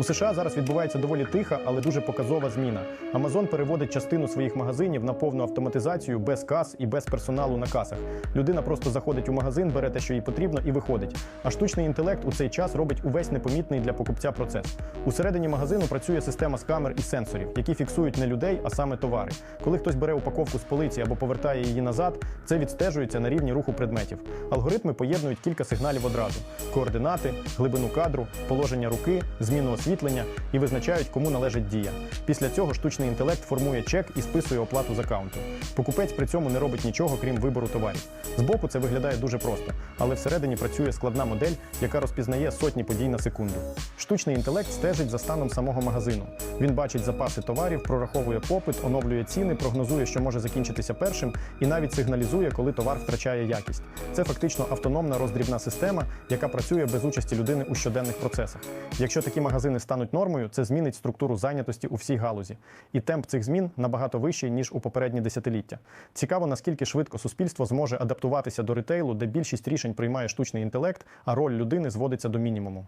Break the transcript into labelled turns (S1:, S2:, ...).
S1: У США зараз відбувається доволі тиха, але дуже показова зміна. Amazon переводить частину своїх магазинів на повну автоматизацію без кас і без персоналу на касах. Людина просто заходить у магазин, бере те, що їй потрібно, і виходить. А штучний інтелект у цей час робить увесь непомітний для покупця процес. Усередині магазину працює система з камер і сенсорів, які фіксують не людей, а саме товари. Коли хтось бере упаковку з полиці або повертає її назад, це відстежується на рівні руху предметів. Алгоритми поєднують кілька сигналів одразу: координати, глибину кадру, положення руки, зміну освітлення і визначають, кому належить дія. Після цього штучний інтелект формує чек і списує оплату з аккаунту. Покупець при цьому не робить нічого, крім вибору товарів. Збоку це виглядає дуже просто, але всередині працює складна модель, яка розпізнає сотні подій на секунду. Штучний інтелект стежить за станом самого магазину. Він бачить запаси товарів, прораховує попит, оновлює ціни, прогнозує, що може закінчитися першим, і навіть сигналізує, коли товар втрачає якість. Це фактично автономна роздрібна система, яка працює без участі людини у щоденних процесах. Якщо такі магазини стануть нормою, це змінить структуру зайнятості у всій галузі. І темп цих змін набагато вищий ніж у попередні десятиліття. Цікаво, наскільки швидко суспільство зможе адаптуватися до ретейлу, де більшість рішень приймає штучний інтелект, а роль людини зводиться до мінімуму.